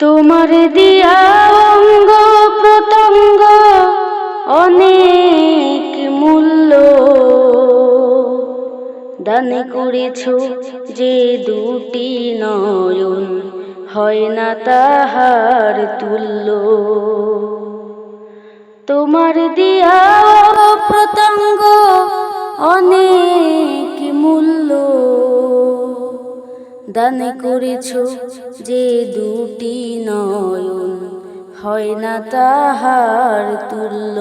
তোমার দিয়া অঙ্গ প্রত্যঙ্গ অনেক মূল্য। দান করেছ যে দুটি নয়ন, হয় না তাহার তুল্য। তোমার দিয়া প্রত্যঙ্গ অনেক মূল্য। দান করেছ যে দুটি নয়ন, হয় না তাহার তুল্য।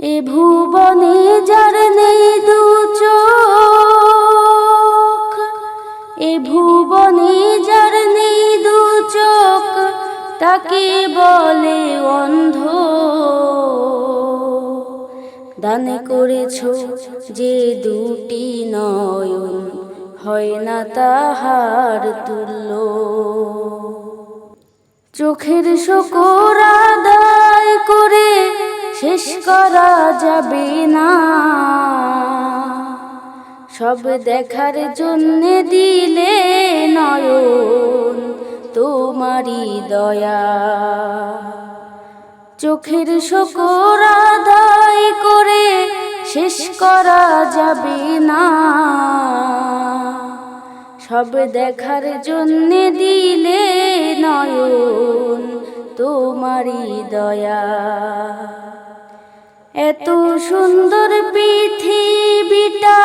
এ ভুবনে যার নেই দু চোখ, এ ভুবনে যার নেই দু চোখ, তাকে বলে অন্ধ। দান করেছ যে দুটি নয়ন হয় না তাহার তুল্য। চোখের শকর আদায় করে শেষ করা যাবে না। সব দেখার জন্য দিলে নয়ন তোমারই দয়া। চোখের শকর আদায় করে শেষ করা যাবে না। সব দেখার জন্য দিলে নয়ন তোমারই দয়া। এত সুন্দর পৃথিবীটা,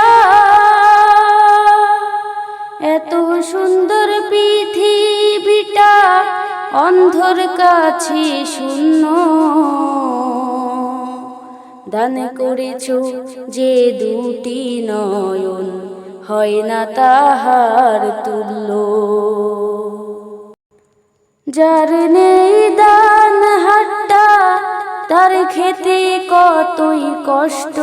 এত সুন্দর পৃথিবীটা অন্ধর কাছে শূন্য। দান করেছ যে দুটি নয়ন। হয় না তাহার তুল্য। যার নেই দান হাট্টা তার খেতে কতই কষ্ট।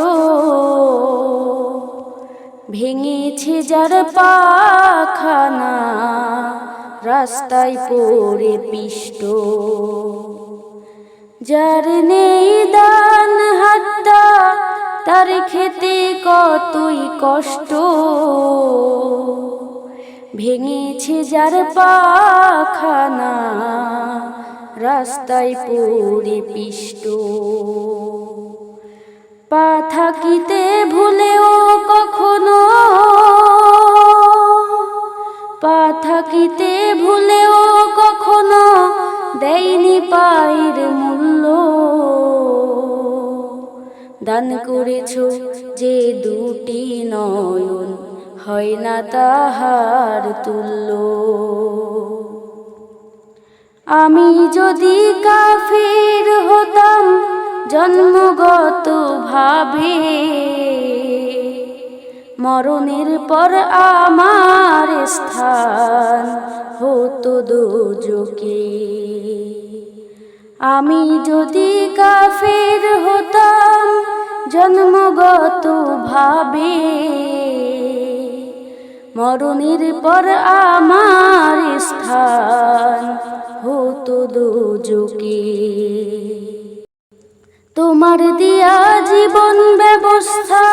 ভেঙেছে যার পাখানা, রাস্তায় পড়ে পিষ্ট। যার নেই দান তার খেতে কতই কষ্ট। ভেঙেছে যার পাখানা, রাস্তায় পড়ে পিষ্ট। পা থাকিতে ভুলেও কখনো, পা থাকিতে ভুলেও কখনো দেয়নি পায়ের মূল্য। দান করেছ যে দুটি নয়ন, হয় না তাহার তুল্য। আমি যদি কাফির হতাম জন্মগত ভাবে, মরণের পর আমার স্থান হতো দোজকে আমি যদি কাফের হতাম জন্মগত ভাবে, মরণের পর আমার স্থান হতো দোজকে তোমার দিয়া জীবন ব্যবস্থা,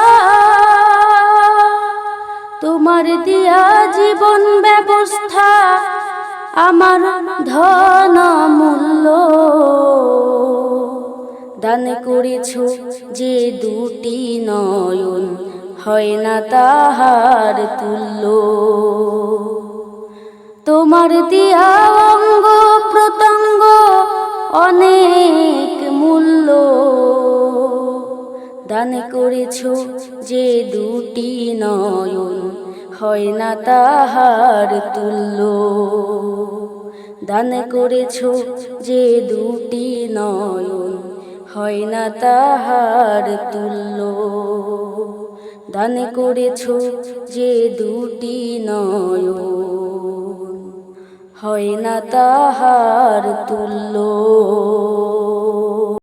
তোমার দিয়া জীবন আমার ধন মূল্য দান করেছ যে দুটি নয়ন, হয় না তাহার তুল্য। তোমার দিয়া অঙ্গ প্রত্যঙ্গ অনেক মূল্য দান করেছ যে দুটি নয়ন হয় না তাহার তুল্য। দান করেছ যে দুটি নয়ন হয় না তাহার তুল্য। দান করেছ যে দুটি নয়ন হয় না তাহার তুল্য।